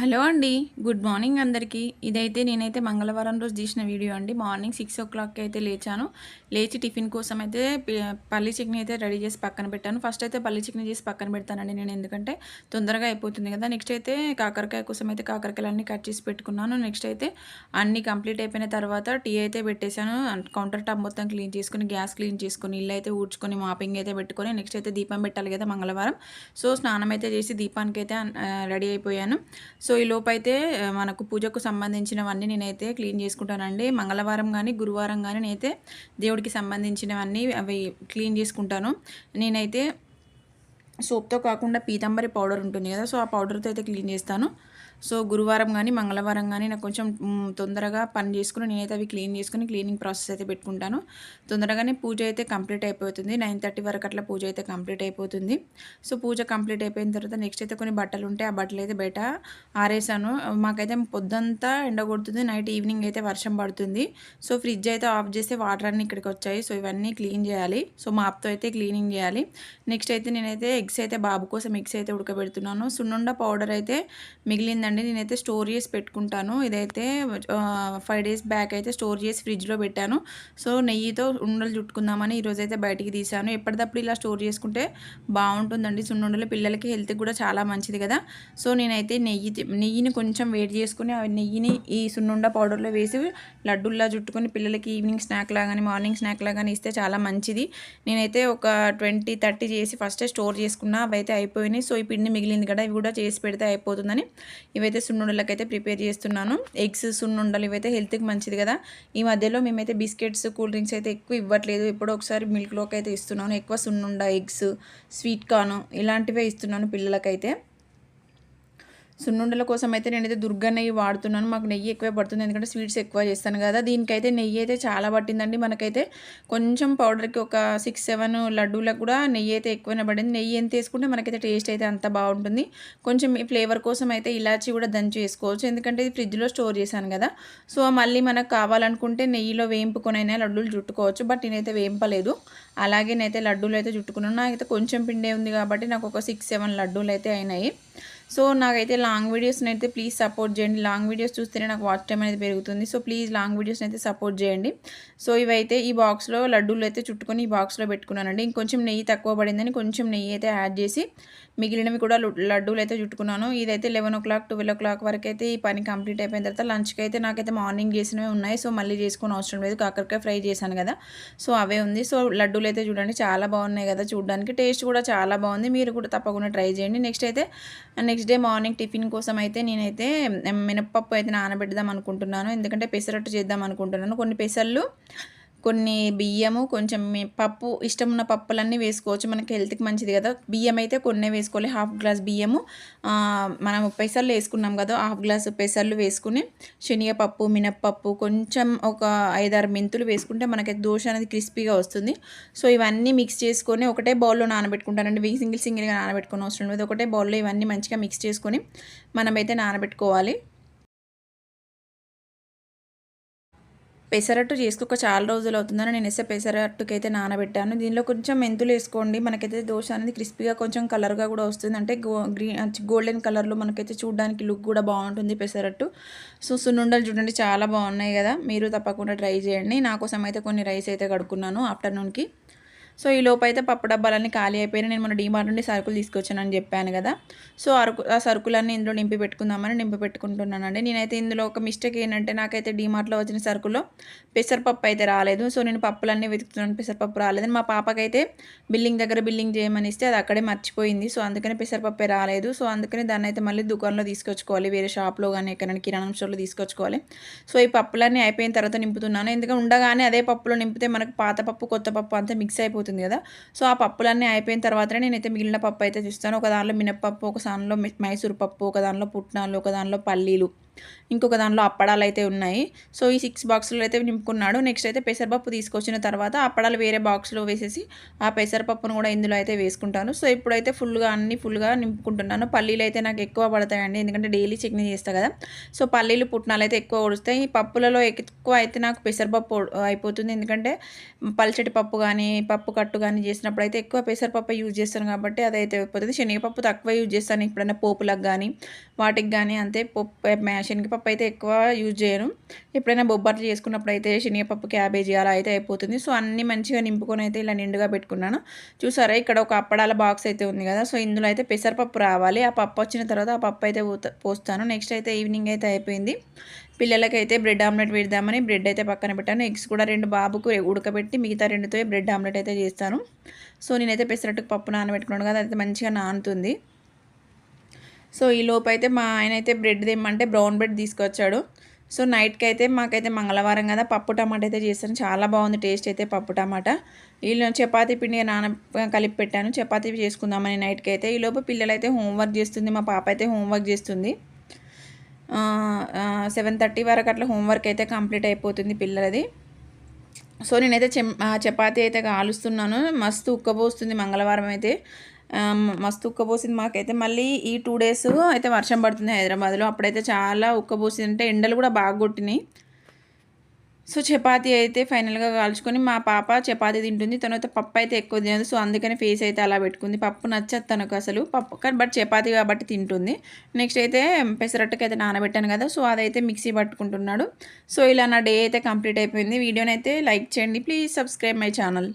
Hello అండి. Good morning అందరికీ. ఇదైతే నేనైతే మంగళవారం రోజు తీసిన వీడియో అండి. మార్నింగ్ సిక్స్ ఓ క్లాక్కి అయితే లేచాను. లేచి టిఫిన్ కోసం అయితే పల్లీ చట్నీ అయితే రెడీ చేసి పక్కన పెట్టాను. ఫస్ట్ అయితే పల్లీ చట్నీ చేసి పక్కన పెడతానండి నేను. ఎందుకంటే తొందరగా అయిపోతుంది కదా. నెక్స్ట్ అయితే కాకరకాయ కోసం అయితే కాకరకాయలు అన్నీ కట్ చేసి పెట్టుకున్నాను. నెక్స్ట్ అయితే అన్నీ కంప్లీట్ అయిపోయిన తర్వాత టీ అయితే పెట్టేశాను. కౌంటర్ టాప్ మొత్తం క్లీన్ చేసుకుని గ్యాస్ క్లీన్ చేసుకుని ఇల్లు అయితే ఊడ్చుకొని మాపింగ్ అయితే పెట్టుకొని నెక్స్ట్ అయితే దీపం పెట్టాలి కదా మంగళవారం. సో స్నానం అయితే చేసి దీపానికి అయితే రెడీ అయిపోయాను. సో ఈ లోపైతే మనకు పూజకు సంబంధించినవన్నీ నేనైతే క్లీన్ చేసుకుంటానండి. మంగళవారం కానీ గురువారం కానీ నేనైతే దేవుడికి సంబంధించినవన్నీ అవి క్లీన్ చేసుకుంటాను. నేనైతే సోప్తో కాకుండా పీతంబరి పౌడర్ ఉంటుంది కదా సో ఆ పౌడర్తో అయితే క్లీన్ చేస్తాను. సో గురువారం కానీ మంగళవారం కానీ నాకు కొంచెం తొందరగా పని చేసుకుని నేనైతే అవి క్లీన్ చేసుకుని క్లీనింగ్ ప్రాసెస్ అయితే పెట్టుకుంటాను. తొందరగానే పూజ అయితే కంప్లీట్ అయిపోతుంది. నైన్ థర్టీ వరకు అట్లా పూజ అయితే కంప్లీట్ అయిపోతుంది. సో పూజ కంప్లీట్ అయిపోయిన తర్వాత నెక్స్ట్ అయితే కొన్ని బట్టలు ఉంటే ఆ బట్టలు అయితే బయట ఆరేసాను. మాకైతే పొద్దంతా ఎండ కొడుతుంది నైట్ ఈవినింగ్ అయితే వర్షం పడుతుంది. సో ఫ్రిడ్జ్ అయితే ఆఫ్ చేస్తే వాటర్ అన్నీ ఇక్కడికి వచ్చాయి. సో ఇవన్నీ క్లీన్ చేయాలి. సో మాప్తో అయితే క్లీనింగ్ చేయాలి. నెక్స్ట్ అయితే నేనైతే ఎగ్స్ అయితే బాబు కోసం ఎగ్స్ అయితే ఉడకబెడుతున్నాను. సున్నుండ పౌడర్ అయితే మిగిలింది అండి నేనైతే స్టోర్ చేసి పెట్టుకుంటాను. ఇదైతే ఫైవ్ డేస్ బ్యాక్ అయితే స్టోర్ చేసి ఫ్రిడ్జ్లో పెట్టాను. సో నెయ్యితో ఉండలు చుట్టుకుందామని ఈరోజు అయితే బయటికి తీసాను ఎప్పటికప్పుడు ఇలా స్టోర్ చేసుకుంటే బాగుంటుందండి. సున్నుండలు పిల్లలకి హెల్త్కి కూడా చాలా మంచిది కదా. సో నేనైతే నెయ్యి నెయ్యిని కొంచెం వేడి చేసుకుని ఆ నెయ్యిని ఈ సున్నుండ పౌడర్లో వేసి లడ్డుల్లా చుట్టుకొని పిల్లలకి ఈవినింగ్ స్నాక్ లాగాని మార్నింగ్ స్నాక్ లాగాని ఇస్తే చాలా మంచిది. నేనైతే ఒక ట్వంటీ థర్టీ చేసి ఫస్టే స్టోర్ చేసుకున్నా. అవి అయితే అయిపోయినాయి. సో ఈ పిండి మిగిలింది కదా ఇవి కూడా చేసి పెడితే అయిపోతుందని. ఇవైతే సున్నుండలకైతే అయితే ప్రిపేర్ చేస్తున్నాను. ఎగ్స్ సున్నుండలు ఇవైతే హెల్త్కి మంచిది కదా. ఈ మధ్యలో మేమైతే బిస్కెట్స్ కూల్ డ్రింక్స్ అయితే ఎక్కువ ఇవ్వట్లేదు. ఎప్పుడో ఒకసారి మిల్క్లోకి అయితే ఇస్తున్నాను. ఎక్కువ సున్నుండ ఎగ్స్ స్వీట్ కార్న్ ఇలాంటివే ఇస్తున్నాను పిల్లలకైతే. సున్నుండల కోసం అయితే నేనైతే దుర్గా నెయ్యి వాడుతున్నాను. మాకు నెయ్యి ఎక్కువ పడుతుంది. ఎందుకంటే స్వీట్స్ ఎక్కువ చేస్తాను కదా. దీనికైతే నెయ్యి అయితే చాలా పట్టిందండి. మనకైతే కొంచెం పౌడర్కి ఒక సిక్స్ సెవెన్ లడ్డూలకు కూడా నెయ్యి అయితే ఎక్కువనే పడింది. నెయ్యి ఎంత వేసుకుంటే మనకైతే టేస్ట్ అయితే అంత బాగుంటుంది. కొంచెం ఫ్లేవర్ కోసం అయితే ఇలాచి కూడా దంచి వేసుకోవచ్చు. ఎందుకంటే ఇది ఫ్రిడ్జ్లో స్టోర్ చేశాను కదా. సో మళ్ళీ మనకు కావాలనుకుంటే నెయ్యిలో వేయింపుకొనైనా లడ్డూలు చుట్టుకోవచ్చు. బట్ నేనైతే వేయింపలేదు. అలాగే నేనైతే లడ్డూలు అయితే చుట్టుకున్నాను. నాకైతే కొంచెం పిండే ఉంది కాబట్టి నాకు ఒక సిక్స్ సెవెన్ లడ్డూలు అయితే అయినాయి. సో నాకైతే లాంగ్ వీడియోస్ని అయితే ప్లీజ్ సపోర్ట్ చేయండి. లాంగ్ వీడియోస్ చూస్తేనే నాకు వాచ్ టైం అనేది పెరుగుతుంది. సో ప్లీజ్ లాంగ్ వీడియోస్ని అయితే సపోర్ట్ చేయండి. సో ఇవైతే ఈ బాక్స్లో లడ్డూలు అయితే చుట్టుకొని ఈ బాక్స్లో పెట్టుకున్నానండి. ఇంకొంచెం నెయ్యి తక్కువ పడిందని కొంచెం నెయ్యి అయితే యాడ్ చేసి మిగిలినవి కూడా లడ్డూలు అయితే చుట్టుకున్నాను. ఇదైతే eleven o'clock twelve o'clock వరకు అయితే ఈ పని కంప్లీట్ అయిపోయిన తర్వాత లంచ్కి అయితే నాకైతే మార్నింగ్ చేసినవి ఉన్నాయి. సో మళ్ళీ చేసుకుని అవసరం లేదు. కాకరకాయ ఫ్రై చేశాను కదా. సో అవే ఉంది. సో లడ్డూలు అయితే చూడండి. చాలా బాగున్నాయి కదా చూడడానికి. టేస్ట్ కూడా చాలా బాగుంది. మీరు కూడా తప్పకుండా ట్రై చేయండి. నెక్స్ట్ అయితే next next day morning tiffin కోసం అయితే నేనైతే మినప్పప్పు అయితే నానబెడదాం అనుకుంటున్నాను. ఎందుకంటే పెసరట్టు చేద్దాం అనుకుంటున్నాను. కొన్ని పెసర్లు కొన్ని బియ్యము కొంచెం పప్పు ఇష్టం ఉన్న పప్పులన్నీ వేసుకోవచ్చు. మనకి హెల్త్కి మంచిది కదా. బియ్యం అయితే కొన్ని వేసుకోవాలి. హాఫ్ గ్లాస్ బియ్యము. మనం పెసర్లు వేసుకున్నాం కదా హాఫ్ గ్లాస్ పెసర్లు వేసుకుని శనగపప్పు మినప్పప్పు కొంచెం ఒక ఐదారు మెంతులు వేసుకుంటే మనకి దోశ అనేది క్రిస్పీగా వస్తుంది. సో ఇవన్నీ మిక్స్ చేసుకొని ఒకటే బౌల్లో నానబెట్టుకుంటానండి. సింగిల్ సింగిల్గా నానబెట్టుకుని అవసరం లేదు. ఒకటే బౌల్లో ఇవన్నీ మంచిగా మిక్స్ చేసుకొని మనమైతే నానబెట్టుకోవాలి. పెసరట్టు చేసుకోక చాలా రోజులు అవుతుందని నేను వేసే పెసరట్టుకి అయితే నానబెట్టాను. దీనిలో కొంచెం మెంతులు వేసుకోండి. మనకైతే దోశ అనేది క్రిస్పీగా కొంచెం కలర్గా కూడా వస్తుంది. అంటే గో గ్రీన్ గోల్డెన్ కలర్లో మనకైతే చూడడానికి లుక్ కూడా బాగుంటుంది పెసరట్టు. సో సున్నుండలు చూడండి చాలా బాగున్నాయి కదా. మీరు తప్పకుండా ట్రై చేయండి. నా కోసం అయితే కొన్ని రైస్ అయితే కడుక్కున్నాను ఆఫ్టర్నూన్కి. సో ఈ లోపు అయితే పప్పు డబ్బాలన్నీ ఖాళీ అయిపోయినాయి. నేను మన డీమార్ట్ నుండి సరుకులు తీసుకొచ్చానని చెప్పాను కదా. సో అరకు ఆ సరుకులన్నీ ఇందులో నింపి పెట్టుకుందామని నింపి పెట్టుకుంటున్నానండి. నేనైతే ఇందులో ఒక మిస్టేక్ ఏంటంటే నాకైతే డీమార్ట్లో వచ్చిన సరుకుల్లో పెసరపప్పు అయితే రాలేదు. సో నేను పప్పులన్నీ వెతుకుతున్నాను పెసరపప్పు రాలేదని. మా పాపకైతే బిల్లింగ్ దగ్గర బిల్లింగ్ చేయమని ఇస్తే అది అక్కడే మర్చిపోయింది. సో అందుకని పెసరపప్పే రాలేదు. సో అందుకని దాన్ని అయితే మళ్ళీ దుకాణంలో తీసుకొచ్చుకోవాలి. వేరే షాప్లో కానీ ఎక్కడైనా కిరాణం స్టోర్లో తీసుకొచ్చుకోవాలి. సో ఈ పప్పులన్నీ అయిపోయిన తర్వాత నింపుతున్నాను. ఎందుకంటే ఉండగానే అదే పప్పులో నింపితే మనకు పాత పప్పు కొత్త పప్పు అంతా మిక్స్ అయిపోతుంది. అవుతుంది కదా. సో ఆ పప్పులన్నీ అయిపోయిన తర్వాతనే నేనైతే మిగిలిన పప్పు అయితే చూస్తాను. ఒక దానిలో మినప్పప్పు ఒక దానిలో మైసూర్ పప్పు ఒక దానిలో పుట్నాలు ఒక దానిలో పల్లీలు. ఇంకొక దానిలో అప్పడాలు అయితే ఉన్నాయి. సో ఈ సిక్స్ బాక్సులు అయితే నింపుకున్నాడు. నెక్స్ట్ అయితే పెసరపప్పు తీసుకొచ్చిన తర్వాత అప్పడాలు వేరే బాక్స్లో వేసేసి ఆ పెసరపప్పును కూడా ఇందులో అయితే వేసుకుంటాను. సో ఇప్పుడైతే ఫుల్గా అన్ని ఫుల్గా నింపుకుంటున్నాను. పల్లీలు అయితే నాకు ఎక్కువ పడతాయండి. ఎందుకంటే డైలీ చట్నీ చేస్తా కదా. సో పల్లీలు పుట్నాలు అయితే ఎక్కువ ఉడుస్తాయి ఈ పప్పులలో ఎక్కువ అయితే నాకు పెసరపప్పు అయిపోతుంది. ఎందుకంటే పల్చటి పప్పు కానీ పప్పు కట్టు కానీ చేసినప్పుడు అయితే ఎక్కువ పెసరపప్పు యూజ్ చేస్తాను కాబట్టి అదైతే అయిపోతుంది. శనగపప్పు తక్కువ యూజ్ చేస్తాను. ఎప్పుడైనా పోపులకు కానీ వాటికి కానీ అంతే. పప్పు శనగపప్పు అయితే ఎక్కువ యూజ్ చేయను. ఎప్పుడైనా బొబ్బట్లు చేసుకున్నప్పుడు అయితే శనగపప్పు క్యాబేజీ అలా అయితే అయిపోతుంది. సో అన్నీ మంచిగా నింపుకొని అయితే ఇలా నిండుగా పెట్టుకున్నాను. చూసారా? ఇక్కడ ఒక అప్పడాల బాక్స్ అయితే ఉంది కదా? సో ఇందులో అయితే పెసరపప్పు రావాలి. ఆ పప్పు వచ్చిన తర్వాత ఆ పప్పు అయితే పోస్తాను. నెక్స్ట్ అయితే ఈవినింగ్ అయితే అయిపోయింది. పిల్లలకైతే బ్రెడ్ ఆమ్లెట్ పెడదామని బ్రెడ్ అయితే పక్కన పెట్టాను. ఎగ్స్ కూడా రెండు బాబుకు ఉడకబెట్టి మిగతా రెండుతో బ్రెడ్ ఆమ్లెట్ అయితే చేస్తాను. సో నేనైతే పెసరట్టుకు పప్పు నానబెట్టుకున్నాను కదా? అయితే మంచిగా నానుతుంది. సో ఈ లోపు అయితే మా ఆయన అయితే బ్రెడ్ తెమ్మంటే బ్రౌన్ బ్రెడ్ తీసుకొచ్చాడు. సో నైట్కి అయితే మాకైతే మంగళవారం కదా పప్పు టమాటా అయితే చేస్తాను చాలా బాగుంది టేస్ట్ అయితే పప్పు టమాటా. వీళ్ళు చపాతీ పిండి నాన కలిపి పెట్టాను. చపాతీ చేసుకుందామని నైట్కి అయితే ఈలోపు పిల్లలు అయితే హోంవర్క్ చేస్తుంది. మా పాప అయితే హోంవర్క్ చేస్తుంది. సెవెన్ థర్టీ వరకు అట్లా హోంవర్క్ అయితే కంప్లీట్ అయిపోతుంది పిల్లలది. సో నేనైతే చపాతీ అయితే కాలుస్తున్నాను. మస్తు ఉక్కబోస్తుంది మంగళవారం అయితే. మస్తు ఉక్కబోసింది మాకైతే. మళ్ళీ ఈ టూ డేస్ అయితే వర్షం పడుతుంది హైదరాబాద్లో. అప్పుడైతే చాలా ఉక్కబోసింది అంటే ఎండలు కూడా బాగా కొట్టినాయి. సో చపాతీ అయితే ఫైనల్గా కాల్చుకొని మా పాప చపాతీ తింటుంది. తనైతే పప్పు అయితే ఎక్కువ తినదు. సో అందుకని ఫేస్ అయితే అలా పెట్టుకుంది. పప్పు నచ్చదు తనకు అసలు. పప్పు కానీ బట్ చపాతీ కాబట్టి తింటుంది. నెక్స్ట్ అయితే పెసరట్టుకి అయితే నానబెట్టాను కదా. సో అదైతే మిక్సీ పట్టుకుంటున్నాడు. సో ఇలా నా డే అయితే కంప్లీట్ అయిపోయింది. వీడియోని అయితే లైక్ చేయండి. Please subscribe my channel.